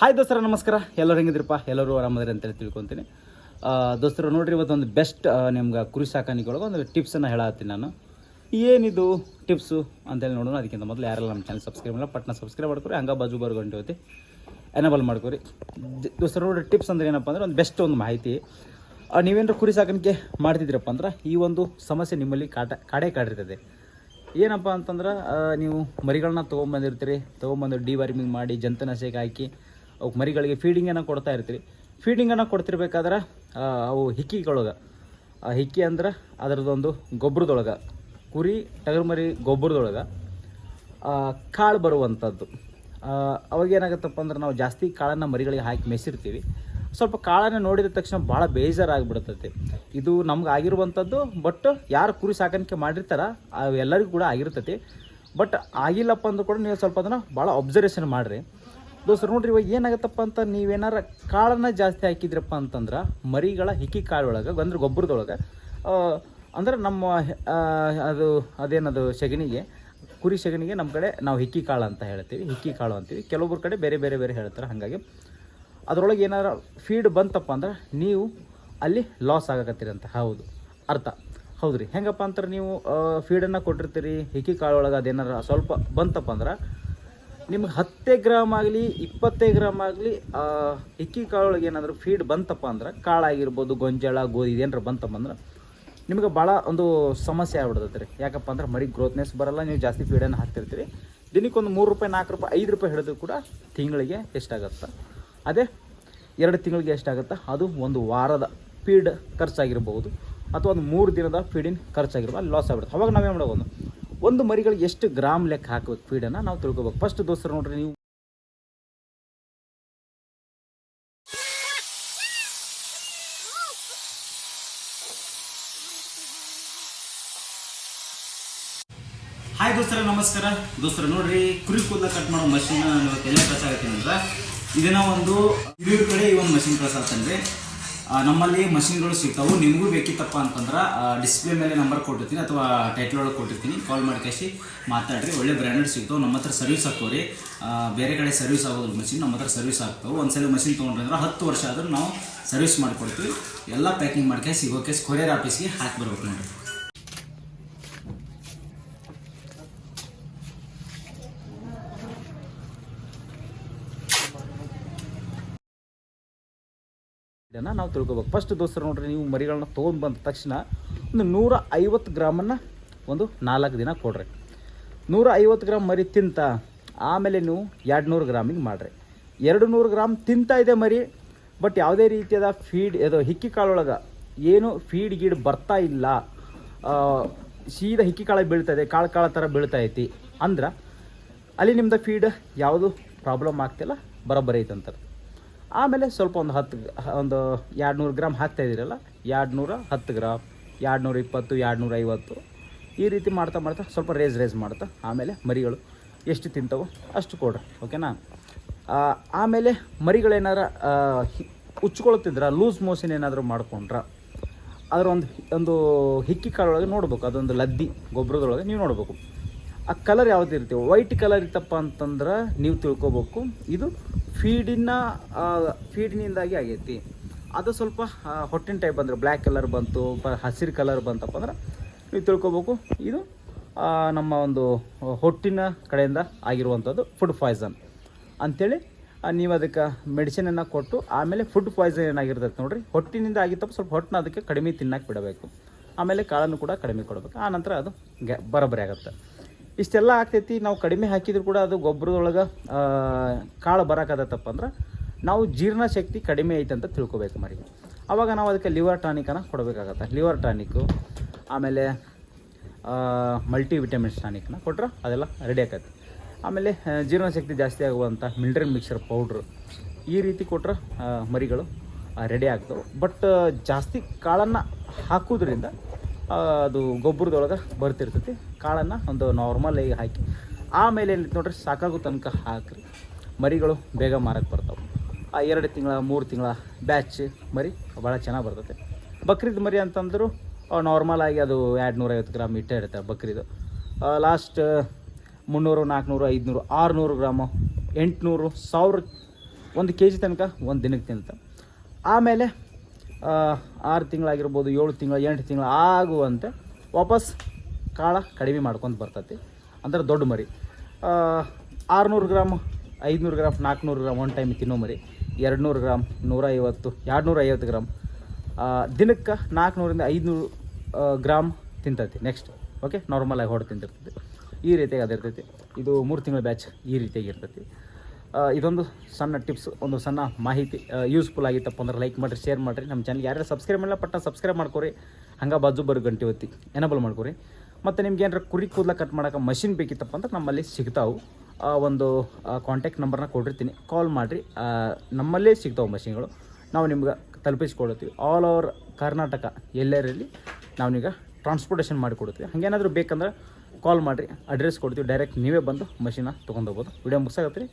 Hi ದೋಸ್ತರ, ನಮಸ್ಕಾರ. ಎಲ್ಲರೂ ಹೆಂಗಿದ್ರಪ್ಪ? ಎಲ್ಲರೂ ಆರಾಮದ್ರಿ ಅಂತೇಳಿ ತಿಳ್ಕೊತೀನಿ. ದೋಸ್ತರು ಇವತ್ತು ಇವತ್ತೊಂದು ಬೆಸ್ಟ್ ನಿಮ್ಗೆ ಕುರಿ ಸಾಕಾಣಿಕೆಯೊಳಗೆ ಒಂದು ಟಿಪ್ಸನ್ನು ಹೇಳತ್ತೀನಿ ನಾನು. ಏನಿದು ಟಿಪ್ಸು ಅಂತೇಳಿ ನೋಡೋಣ. ಅದಕ್ಕಿಂತ ಮೊದಲು ಯಾರೆಲ್ಲ ನಮ್ಮ ಚಾನಲ್ ಸಬ್ಸ್ಕ್ರೈಬ್ ಇಲ್ಲ ಪಟ್ನ ಸಬ್ಸ್ಕ್ರೈಬ್ ಮಾಡ್ಕೊರಿ, ಹಂಗ ಬಾಜು ಬರ್ಗೊಂಡು ಹೋತಿ ಎನಬಲ್ ಮಾಡ್ಕೊರಿ. ದೋಸ್ತರು, ನೋಡ್ರಿ ಟಿಪ್ಸ್ ಅಂದ್ರೆ ಏನಪ್ಪ ಅಂದ್ರೆ ಒಂದು ಬೆಸ್ಟ್ ಒಂದು ಮಾಹಿತಿ. ನೀವೇನಾರು ಕುರಿ ಸಾಕಾಣಿಕೆ ಮಾಡ್ತಿದ್ದೀರಪ್ಪ ಅಂದ್ರೆ ಈ ಒಂದು ಸಮಸ್ಯೆ ನಿಮ್ಮಲ್ಲಿ ಕಾಟ, ಕಾಡೆ ಕಾಡಿರ್ತದೆ. ಏನಪ್ಪ ಅಂತಂದ್ರೆ ನೀವು ಮರಿಗಳನ್ನ ತೊಗೊಂಬಂದಿರ್ತೀರಿ, ತೊಗೊಂಬಂದು ಡಿ ವಾರ್ಮಿಂಗ್ ಮಾಡಿ ಜಂತನ ಹಾಕಿ ಅವಕ್ಕೆ ಮರಿಗಳಿಗೆ ಫೀಡಿಂಗನ್ನು ಕೊಡ್ತಾ ಇರ್ತೀರಿ. ಫೀಡಿಂಗನ್ನು ಕೊಡ್ತಿರ್ಬೇಕಾದ್ರೆ ಅವು ಹಿಕ್ಕಿಗಳೊಳಗೆ. ಆ ಹಿಕ್ಕಿ ಅಂದ್ರೆ ಅದರದೊಂದು ಗೊಬ್ಬರದೊಳಗೆ ಕುರಿ ಟಗರು ಮರಿ ಗೊಬ್ಬರದೊಳಗೆ ಕಾಳು ಬರುವಂಥದ್ದು ಆ, ಅವಾಗ ಏನಾಗುತ್ತಪ್ಪ ಅಂದ್ರೆ ನಾವು ಜಾಸ್ತಿ ಕಾಳನ್ನು ಮರಿಗಳಿಗೆ ಹಾಕಿ ಮೆಸಿರ್ತೀವಿ. ಸ್ವಲ್ಪ ಕಾಳನ್ನು ನೋಡಿದ ತಕ್ಷಣ ಭಾಳ ಬೇಜಾರಾಗ್ಬಿಡ್ತೈತಿ. ಇದು ನಮ್ಗೆ ಆಗಿರುವಂಥದ್ದು ಬಟ್ ಯಾರು ಕುರಿ ಸಾಕಾಣಿಕೆ ಮಾಡಿರ್ತಾರ ಅವು ಎಲ್ಲರಿಗೂ ಕೂಡ ಆಗಿರ್ತೈತಿ. ಬಟ್ ಆಗಿಲ್ಲಪ್ಪ ಅಂದ್ರೂ ಕೂಡ ನೀವು ಸ್ವಲ್ಪ ಅದನ್ನು ಭಾಳ ಅಬ್ಸರ್ವೇಷನ್ ಮಾಡಿರಿ. ದೋಸ್ತರು, ನೋಡ್ರಿ ಇವಾಗ ಏನಾಗತ್ತಪ್ಪ ಅಂತ ನೀವೇನಾರ ಕಾಳನ್ನು ಜಾಸ್ತಿ ಹಾಕಿದ್ರಪ್ಪ ಅಂತಂದ್ರೆ ಮರಿಗಳ ಹಿಕ್ಕಿ ಕಾಳೊಳಗೆ, ಅಂದ್ರೆ ಗೊಬ್ಬರದೊಳಗೆ ಅಂದ್ರೆ ನಮ್ಮ ಅದು, ಅದೇನದು ಸೆಗಣಿಗೆ, ಕುರಿ ಸೆಗಣಿಗೆ ನಮ್ಮ ಕಡೆ ನಾವು ಹಿಕ್ಕಿ ಕಾಳು ಅಂತ ಹೇಳ್ತೀವಿ, ಹಿಕ್ಕಿ ಕಾಳು ಅಂತೀವಿ. ಕೆಲವೊಬ್ಬರ ಕಡೆ ಬೇರೆ ಬೇರೆ ಬೇರೆ ಹೇಳ್ತಾರೆ, ಹಾಗಾಗಿ ಅದರೊಳಗೆ ಏನಾರ ಫೀಡ್ ಬಂತಪ್ಪ ಅಂದ್ರೆ ನೀವು ಅಲ್ಲಿ ಲಾಸ್ ಆಗಕತ್ತೀರಿ ಅಂತ. ಹೌದು, ಅರ್ಥ. ಹೌದು ರೀ ಹೆಂಗಪ್ಪ ಅಂತಾರೆ ನೀವು ಫೀಡನ್ನು ಕೊಟ್ಟಿರ್ತೀರಿ, ಹಿಕ್ಕಿ ಕಾಳೊಳಗೆ ಅದೇನಾರ ಸ್ವಲ್ಪ ಬಂತಪ್ಪ ಅಂದ್ರೆ ನಿಮ್ಗೆ ಹತ್ತೇ ಗ್ರಾಮ್ ಆಗಲಿ, ಇಪ್ಪತ್ತೇ ಗ್ರಾಮ್ ಆಗಲಿ ಇಕ್ಕಿ ಕಾಳೊಳಗೆ ಏನಾದರೂ ಫೀಡ್ ಬಂತಪ್ಪ ಅಂದ್ರೆ ಕಾಳಾಗಿರ್ಬೋದು ಗೊಂಜಾಳ, ಗೋಧಿ ಇದೇನಾರು ಬಂತಪ್ಪ ಅಂದ್ರೆ, ನಿಮ್ಗೆ ಭಾಳ ಒಂದು ಸಮಸ್ಯೆ ಆಗ್ಬಿಡ್ತೈತೆ ರೀ ಯಾಕಪ್ಪ ಅಂದ್ರೆ ಮರಿ ಗ್ರೋತ್ನೆಸ್ ಬರಲ್ಲ, ನೀವು ಜಾಸ್ತಿ ಫೀಡನ್ನು ಹಾಕ್ತಿರ್ತೀರಿ. ದಿನಕ್ಕೆ ಒಂದು ಮೂರು ರೂಪಾಯಿ, ನಾಲ್ಕು ರೂಪಾಯಿ, ಐದು ರೂಪಾಯಿ ಹಿಡಿದು ಕೂಡ ತಿಂಗಳಿಗೆ ಎಷ್ಟಾಗತ್ತೆ? ಅದೇ ಎರಡು ತಿಂಗಳಿಗೆ ಎಷ್ಟಾಗುತ್ತೆ? ಅದು ಒಂದು ವಾರದ ಫೀಡ್ ಖರ್ಚಾಗಿರ್ಬೋದು, ಅಥವಾ ಒಂದು ಮೂರು ದಿನದ ಫೀಡಿನ ಖರ್ಚಾಗಿರ್ಬೋದು ಲಾಸ್ ಆಗ್ಬಿಡುತ್ತೆ. ಅವಾಗ ನಾವೇನು ಮಾಡ್ಬೋದು? ಒಂದು ಮರಿಗಳಿಗೆ ಎಷ್ಟು ಗ್ರಾಮ್ ಲೆಕ್ಕ ಹಾಕಬೇಕು ಫೀಡನ್ನು ನಾವು ತಿಳ್ಕೊಬೇಕು. ಫಸ್ಟ್ ದೋಸ್ತರು ನೋಡ್ರಿ ನೀವು. ಹಾಯ್ ದೋಸ್ತರ ನಮಸ್ಕಾರ. ದೋಸ್ತರ ನೋಡ್ರಿ ಕುರಿ ಕೂದಲ ಕಟ್ ಮಾಡೋ ಮಷಿನ್ ಎಲ್ಲ ಕಳ್ಸಾಗತ್ತೀನಿ ಅಂದ್ರೆ ಇದನ್ನ ಒಂದು ಹಿರಿಯೂರ ಕಡೆ ಈ ಒಂದು ಮಷಿನ್ ಕಳ್ಸಾತನ್ರಿ ಆ, ನಮ್ಮಲ್ಲಿ ಮಷಿನ್ಗಳು ಸಿಗ್ತಾವು. ನಿಮಗೂ ಬೇಕಿತ್ತಪ್ಪ ಅಂತಂದ್ರೆ ಡಿಸ್ಪ್ಲೇ ಮೇಲೆ ನಂಬರ್ ಕೊಟ್ಟಿರ್ತೀನಿ ಅಥವಾ ಟೈಟ್ಲ್ ಒಳಗೆ ಕೊಟ್ಟಿರ್ತೀನಿ. ಕಾಲ್ ಮಾಡಿ ಕಳಿಸಿ, ಮಾತಾಡ್ರಿ. ಒಳ್ಳೆ ಬ್ರ್ಯಾಂಡೆಡ್ ಸಿಗ್ತಾವೆ. ನಮ್ಮ ಹತ್ರ ಸರ್ವಿಸ್ ಹಾಕೋರಿ ಬೇರೆ ಕಡೆ ಸರ್ವಿಸ್ ಆಗೋದ್ರ ಮಷಿನ್ ನಮ್ಮ ಹತ್ರ ಸರ್ವಿಸ್ ಆಗ್ತಾವೆ. ಒಂದ್ಸಲ ಮಷಿನ್ ತೊಗೊಂಡ್ರೆ ಅಂದ್ರೆ ಹತ್ತು ವರ್ಷ ಆದರೂ ನಾವು ಸರ್ವಿಸ್ ಮಾಡಿಕೊಡ್ತೀವಿ. ಎಲ್ಲ ಪ್ಯಾಕಿಂಗ್ ಮಾಡ್ಕೊಂಡು ಹೋಗಿ ಕೊರಿಯರ್ ಆಫೀಸ್ಗೆ ಹಾಕಿ ಬರ್ಬೇಕು ನೋಡ್ರಿ. ಇದನ್ನು ನಾವು ತಿಳ್ಕೊಬೇಕು. ಫಸ್ಟ್ ದೋಸ್ತರು ನೋಡ್ರಿ, ನೀವು ಮರಿಗಳನ್ನ ತೊಗೊಂಡು ಬಂದ ತಕ್ಷಣ ಒಂದು ನೂರ ಐವತ್ತು ಗ್ರಾಮನ್ನು ಒಂದು ನಾಲ್ಕು ದಿನ ಕೊಡ್ರಿ. ನೂರ ಐವತ್ತು ಗ್ರಾಮ್ ಮರಿ ತಿಂತ, ಆಮೇಲೆ ನೀವು ಎರಡು ನೂರು ಗ್ರಾಮಿಗೆ ಮಾಡಿರಿ. ಎರಡು ನೂರು ಗ್ರಾಮ್ ತಿಂತಾ ಇದೆ ಮರಿ, ಬಟ್ ಯಾವುದೇ ರೀತಿಯಾದ ಫೀಡ್ ಇದು ಹಿಕ್ಕಿ ಕಾಳೊಳಗೆ ಏನು ಫೀಡ್ ಗೀಡ್ ಬರ್ತಾ ಇಲ್ಲ. ಸೀದಾ ಹಿಕ್ಕಿ ಕಾಳು ಬೀಳ್ತಾ ಇದೆ ಕಾಳು ಕಾಳ ಥರ ಬೀಳ್ತಾ ಐತಿ ಅಂದ್ರೆ ಅಲ್ಲಿ ನಿಮ್ದು ಫೀಡ್ ಯಾವುದು ಪ್ರಾಬ್ಲಮ್ ಆಗ್ತಿಲ್ಲ, ಬರೋಬ್ಬರಿ ಆಮೇಲೆ ಸ್ವಲ್ಪ ಒಂದು ಹತ್ತು ಒಂದು ಎರಡು ನೂರು ಗ್ರಾಮ್ ಹಾಕ್ತಾ ಇದ್ದೀರಲ್ಲ? ಎರಡು ನೂರ ಹತ್ತು ಗ್ರಾಮ್ ಎರಡು ನೂರ ಇಪ್ಪತ್ತು ಎರಡು ನೂರ ಐವತ್ತು. ಈ ರೀತಿ ಮಾಡ್ತಾ ಮಾಡ್ತಾ ಸ್ವಲ್ಪ ರೇಸ್ ರೇಸ್ ಮಾಡ್ತಾ, ಆಮೇಲೆ ಮರಿಗಳು ಎಷ್ಟು ತಿಂತಾವೋ ಅಷ್ಟು ಕೊಡ್ರಿ ಓಕೆನಾ ಆಮೇಲೆ ಮರಿಗಳೇನಾರ ಉಚ್ಕೊಳ್ತಿದ್ರ, ಲೂಸ್ ಮೋಷನ್ ಏನಾದರೂ ಮಾಡ್ಕೊಂಡ್ರ? ಅದರ ಒಂದು ಒಂದು ಹಿಕ್ಕಿ ಕಾಳೊಳಗೆ ನೋಡ್ಬೇಕು, ಅದೊಂದು ಲದ್ದಿ, ಗೊಬ್ಬರದೊಳಗೆ ನೀವು ನೋಡ್ಬೇಕು. ಆ ಕಲರ್ ಯಾವ್ದು ಇರ್ತೀವಿ ವೈಟ್ ಕಲರ್ ಇತ್ತಪ್ಪ ಅಂತಂದ್ರೆ ನೀವು ತಿಳ್ಕೊಬೇಕು. ಇದು ಫೀಡಿನ ಫೀಡಿನಿಂದಾಗಿ ಆಗೈತಿ. ಅದು ಸ್ವಲ್ಪ ಹೊಟ್ಟಿನ ಟೈಪ್ ಬಂದ್ರೆ ಬ್ಲ್ಯಾಕ್ ಕಲರ್ ಬಂತು, ಪ, ಹಸಿರು ಕಲರ್ ಬಂತಪ್ಪ ಅಂದ್ರೆ ನೀವು ತಿಳ್ಕೊಬೇಕು. ಇದು ನಮ್ಮ ಒಂದು ಹೊಟ್ಟಿನ ಕಡೆಯಿಂದ ಆಗಿರುವಂಥದ್ದು ಫುಡ್ ಪಾಯ್ಸನ್ ಅಂಥೇಳಿ ನೀವು ಅದಕ್ಕೆ ಮೆಡಿಸಿನನ್ನು ಕೊಟ್ಟು ಆಮೇಲೆ ಫುಡ್ ಪಾಯ್ಸನ್ ಏನಾಗಿರ್ತೈತೆ ನೋಡಿರಿ? ಹೊಟ್ಟಿನಿಂದ ಆಗಿತ್ತಪ್ಪ, ಸ್ವಲ್ಪ ಹೊಟ್ಟನ್ನ ಅದಕ್ಕೆ ಕಡಿಮೆ ತಿನ್ನಕ್ಕೆ ಬಿಡಬೇಕು. ಆಮೇಲೆ ಕಾಳನ್ನು ಕೂಡ ಕಡಿಮೆ ಕೊಡಬೇಕು. ಆ ನಂತರ ಅದು ಗ್ಯಾ ಬರೋಬ್ಬರಿ ಆಗುತ್ತೆ. ಇಷ್ಟೆಲ್ಲ ಆಗ್ತೈತಿ. ನಾವು ಕಡಿಮೆ ಹಾಕಿದ್ರು ಕೂಡ ಅದು ಗೊಬ್ಬರದೊಳಗೆ ಕಾಳು ಬರೋಕ್ಕಾಗತ್ತಪ್ಪ ಅಂದ್ರೆ ನಾವು ಜೀರ್ಣಶಕ್ತಿ ಕಡಿಮೆ ಐತೆ ಅಂತ ತಿಳ್ಕೊಬೇಕು ಮರಿ. ಆವಾಗ ನಾವು ಅದಕ್ಕೆ ಲಿವರ್ ಟಾನಿಕನ್ನು ಕೊಡಬೇಕಾಗತ್ತೆ. ಲಿವರ್ ಟಾನಿಕ್ಕು ಆಮೇಲೆ ಮಲ್ಟಿ ವಿಟಮಿನ್ಸ್ ಟಾನಿಕ್ನ ಕೊಟ್ಟರೆ ಅದೆಲ್ಲ ರೆಡಿ ಆಕತ್ತೆ. ಆಮೇಲೆ ಜೀರ್ಣಶಕ್ತಿ ಜಾಸ್ತಿ ಆಗುವಂಥ ಮಿಲ್ಟ್ರನ್ ಮಿಕ್ಸರ್ ಪೌಡ್ರು ಈ ರೀತಿ ಕೊಟ್ಟರೆ ಮರಿಗಳು ರೆಡಿ ಆಗ್ತವೆ. ಬಟ್, ಜಾಸ್ತಿ ಕಾಳನ್ನು ಹಾಕೋದ್ರಿಂದ ಅದು ಗೊಬ್ಬರದೊಳಗೆ ಬರ್ತಿರ್ತೈತಿ. ಕಾಳನ್ನು ಒಂದು ನಾರ್ಮಲಾಗಿ ಹಾಕಿ, ಆಮೇಲೆ ಏನಿತ್ತು ನೋಡ್ರಿ ಸಾಕಾಗೋ ತನಕ ಹಾಕಿರಿ. ಮರಿಗಳು ಬೇಗ ಮಾರಕ್ಕೆ ಬರ್ತಾವೆ. ಆ ಎರಡು ತಿಂಗಳ, ಮೂರು ತಿಂಗಳ ಬ್ಯಾಚ್ ಮರಿ ಭಾಳ ಚೆನ್ನಾಗಿ ಬರ್ತದೆ ಬಕ್ರೀದ್ ಮರಿ ಅಂತಂದ್ರು ನಾರ್ಮಲ್ ಆಗಿ ಅದು ಎರಡು ನೂರೈವತ್ತು ಗ್ರಾಮ್ ಇಟ್ಟೇ ಇರುತ್ತೆ ಬಕ್ರೀದು. ಲಾಸ್ಟ್ ಮುನ್ನೂರು ನಾಲ್ಕುನೂರು ಐದುನೂರು, ಆರುನೂರು ಗ್ರಾಮು, ಎಂಟುನೂರು, ಸಾವಿರ, ಒಂದು ಕೆ ಜಿ ತನಕ ಒಂದು ದಿನಕ್ಕೆ ತಿಂತ. ಆಮೇಲೆ ಆರು ತಿಂಗಳಾಗಿರ್ಬೋದು, ಏಳು ತಿಂಗಳು, ಎಂಟು ತಿಂಗಳು ಆಗುವಂತೆ ವಾಪಸ್ ಕಾಳ ಕಡಿಮೆ ಮಾಡ್ಕೊಂತ ಬರ್ತೈತಿ. ಅಂದ್ರೆ ದೊಡ್ಡ ಮರಿ. ಆರುನೂರು ಗ್ರಾಮ್, ಐದುನೂರು ಗ್ರಾಮ್ ನಾಲ್ಕುನೂರು ಗ್ರಾಮ್ ಒನ್ ಟೈಮ್ ತಿನ್ನೋ ಮರಿ. ಎರಡು ನೂರು ಗ್ರಾಮ್ ನೂರ ಐವತ್ತು ಎರಡು ಐವತ್ತು ಗ್ರಾಮ್ ದಿನಕ್ಕೆ ನಾಲ್ಕುನೂರಿಂದ ಐದುನೂರು ಗ್ರಾಮ್ ತಿಂತೈತಿ ನೆಕ್ಸ್ಟ್ ಓಕೆ ನಾರ್ಮಲಾಗಿ ಹೊಡೆ ತಿಂತಿರ್ತೈತಿ ಈ ರೀತಿಯಾಗಿ ಅದಿರ್ತೈತಿ ಇದು ಮೂರು ತಿಂಗಳ ಬ್ಯಾಚ್ ಈ ರೀತಿಯಾಗಿ ಇರ್ತೈತಿ. ಇದೊಂದು ಸಣ್ಣ ಟಿಪ್ಸ್ ಒಂದು ಸಣ್ಣ ಮಾಹಿತಿ ಯೂಸ್ಫುಲ್ ಆಗಿತ್ತಪ್ಪ ಅಂದ್ರೆ ಲೈಕ್ ಮಾಡಿರಿ ಶೇರ್ ಮಾಡಿರಿ. ನಮ್ಮ ಚಾನಲ್ ಯಾರ್ಯಾರು ಸಬ್ಸ್ಕ್ರೈಬ್ ಮಾಡಿಲ್ಲ ಪಟ್ಟ ಸಬ್ಸ್ಕ್ರೈಬ್ ಮಾಡ್ಕೊರಿ. ಹಂಗೆ ಬಾಜು ಬರೋ ಗಂಟೆ ಹೊತ್ತಿ ಎನಬಲ್ ಮಾಡ್ಕೊರಿ. ಮತ್ತು ನಿಮ್ಗೆ ಏನಾರ ಕುರಿ ಕೂದಲ ಕಟ್ ಮಾಡೋಕೆ ಮಷಿನ್ ಬೇಕಿತ್ತಪ್ಪ ಅಂದ್ರೆ ನಮ್ಮಲ್ಲಿ ಸಿಗ್ತಾವೆ. ಆ, ಒಂದು ಕಾಂಟ್ಯಾಕ್ಟ್ ನಂಬರ್ನ ಕೊಟ್ಟಿರ್ತೀನಿ. ಕಾಲ್ ಮಾಡಿರಿ. ನಮ್ಮಲ್ಲೇ ಸಿಗ್ತಾವೆ ಮಷಿನ್ಗಳು ನಾವು ನಿಮ್ಗೆ ತಲುಪಿಸ್ಕೊಡ್ತೀವಿ ಆಲ್ ಓವರ್ ಕರ್ನಾಟಕ ಎಲ್ಲರಲ್ಲಿ ನಾವು ಈಗ ಟ್ರಾನ್ಸ್ಪೋರ್ಟೇಷನ್ ಮಾಡಿಕೊಡ್ತೀವಿ ಹಾಗೇನಾದರೂ ಬೇಕಂದ್ರೆ ಕಾಲ್ ಮಾಡಿರಿ. ಅಡ್ರೆಸ್ ಕೊಡ್ತೀವಿ. ಡೈರೆಕ್ಟ್ ನೀವೇ ಬಂದು ಮಷಿನ ತೊಗೊಂಡೋಗ್ಬೋದು ವಿಡಿಯೋ ಮುಗಿಸಾಗತ್ತೀರಿ